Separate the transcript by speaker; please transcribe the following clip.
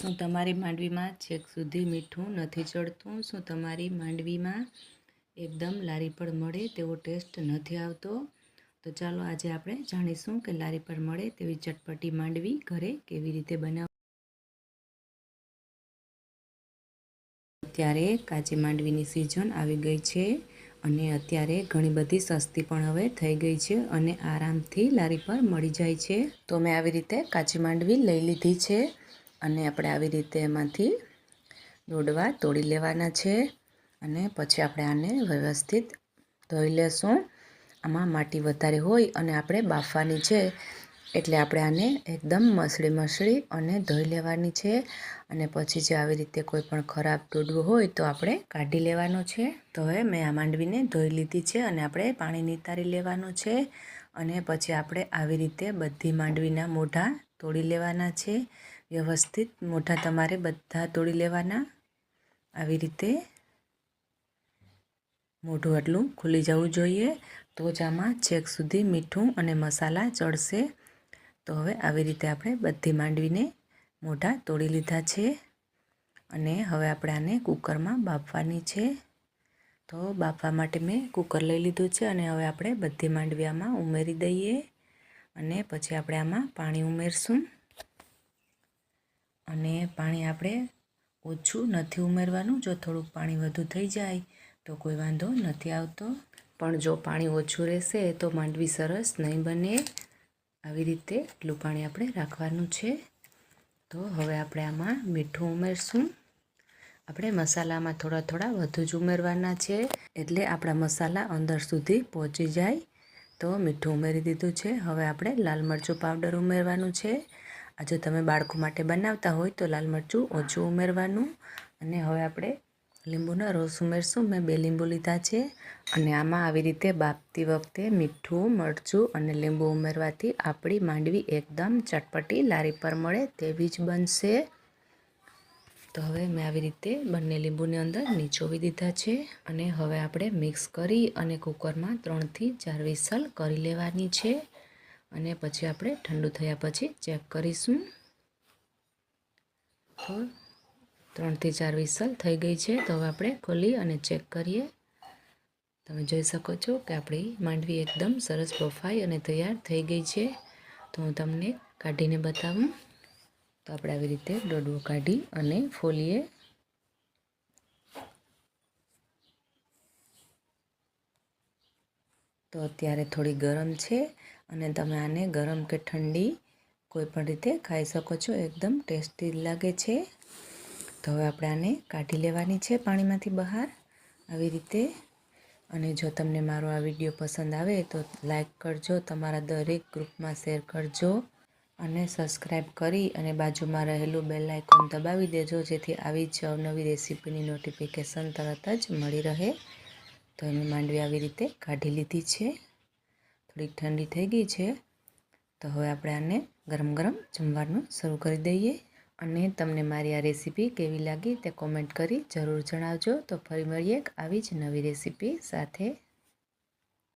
Speaker 1: શું તમારી માંડવીમાં છેક સુધી મીઠું નથી ચડતું? શું તમારી માંડવીમાં એકદમ લારી પર મળે તેવો ટેસ્ટ નથી આવતો? તો ચાલો આજે આપણે જાણીશું કે લારી પર મળે તેવી ચટપટી માંડવી ઘરે કેવી રીતે બનાવ અત્યારે કાચી માંડવીની સિઝન આવી ગઈ છે અને અત્યારે ઘણી બધી સસ્તી પણ હવે થઈ ગઈ છે અને આરામથી લારી પર મળી જાય છે. તો મેં આવી રીતે કાચી માંડવી લઈ લીધી છે. અને આપણે આવી રીતે એમાંથી દોડવા તોડી લેવાના છે અને પછી આપણે આને વ્યવસ્થિત ધોઈ લેશું. આમાં માટી વધારે હોય અને આપણે બાફવાની છે એટલે આપણે આને એકદમ મસળી મસળી અને ધોઈ લેવાની છે. અને પછી જે આવી રીતે કોઈ પણ ખરાબ ડોડવું હોય તો આપણે કાઢી લેવાનો છે. તો હવે મેં આ માંડવીને ધોઈ લીધી છે અને આપણે પાણી નિતારી લેવાનું છે. અને પછી આપણે આવી રીતે બધી માંડવીના મોઢા તોડી લેવાના છે. વ્યવસ્થિત મોઢા તમારે બધા તોડી લેવાના. આવી રીતે મોઢું આટલું ખુલી જવું જોઈએ. તો જ આમાં છેક સુધી મીઠું અને મસાલા ચડશે. તો હવે આવી રીતે આપણે બધી માંડવીને મોઢા તોડી લીધા છે. અને હવે આપણે આને કુકરમાં બાફવાની છે. તો બાફવા માટે મેં કુકર લઈ લીધું છે અને હવે આપણે બધી માંડવી આમાં ઉમેરી દઈએ. અને પછી આપણે આમાં પાણી ઉમેરશું. અને પાણી આપણે ઓછું નથી ઉમેરવાનું. જો થોડુંક પાણી વધુ થઈ જાય તો કોઈ વાંધો નથી આવતો. પણ જો પાણી ઓછું રહેશે તો માંડવી સરસ નહીં બને. આવી રીતે એટલું પાણી આપણે રાખવાનું છે. તો હવે આપણે આમાં મીઠું ઉમેરશું. આપણે મસાલામાં થોડા થોડા વધુ જ ઉમેરવાના છે. એટલે આપણા મસાલા અંદર સુધી પહોંચી જાય. તો મીઠું ઉમેરી દીધું છે. હવે આપણે લાલ મરચું પાવડર ઉમેરવાનું છે. આ જો તમે બાળકો માટે બનાવતા હોય તો લાલ મરચું ઓછું ઉમેરવાનું અને હવે આપણે લીંબુના રસ ઉમેરશું. મેં બે લીંબુ લીધા છે અને આમાં આવી રીતે બાફતી વખતે મીઠું, મરચું અને લીંબુ ઉમેરવાથી આપણી માંડવી એકદમ ચટપટી લારી પર મળે તેવી જ બનશે. તો હવે મેં આવી રીતે બંને લીંબુની અંદર નીચોવી દીધા છે અને હવે આપણે મિક્સ કરી અને કુકરમાં ત્રણથી ચાર વિસલ કરી લેવાની છે. અને પછી આપણે ઠંડુ થયા પછી ચેક કરીશું. તો ત્રણથી ચાર વિસલ થઈ ગઈ છે. તો હવે આપણે ખોલી અને ચેક કરીએ. તમે જોઈ શકો છો કે આપણી માંડવી એકદમ સરસ બફાઈ અને તૈયાર થઈ ગઈ છે. તો હું તમને કાઢીને બતાવું. તો આપણે આવી રીતે દોડવો કાઢી અને ફોલીએ. તો અત્યારે થોડી ગરમ છે. અને તમે આને ગરમ કે ઠંડી કોઈ પણ રીતે ખાઈ શકો છો. એકદમ ટેસ્ટી લાગે છે. તો હવે આપણે આને કાઢી લેવાની છે પાણીમાંથી બહાર આવી રીતે. અને જો તમને મારો આ વીડિયો પસંદ આવે તો લાઈક કરજો, તમારા દરેક ગ્રુપમાં શેર કરજો અને સબસ્ક્રાઈબ કરી અને બાજુમાં રહેલું બેલ આઇકોન દબાવી દેજો, જેથી આવી જ અવનવી રેસીપીની નોટિફિકેશન તરત જ મળી રહે. તો એની માંડવી આવી રીતે કાઢી લીધી છે. થોડીક ઠંડી થઈ ગઈ છે, તો હવે આપણે આને ગરમ ગરમ જમવાનું શરૂ કરી દઈએ. અને તમને મારી આ રેસીપી કેવી લાગી તે કોમેન્ટ કરી જરૂર જણાવજો. તો ફરી મળીએ આવી જ નવી રેસીપી સાથે.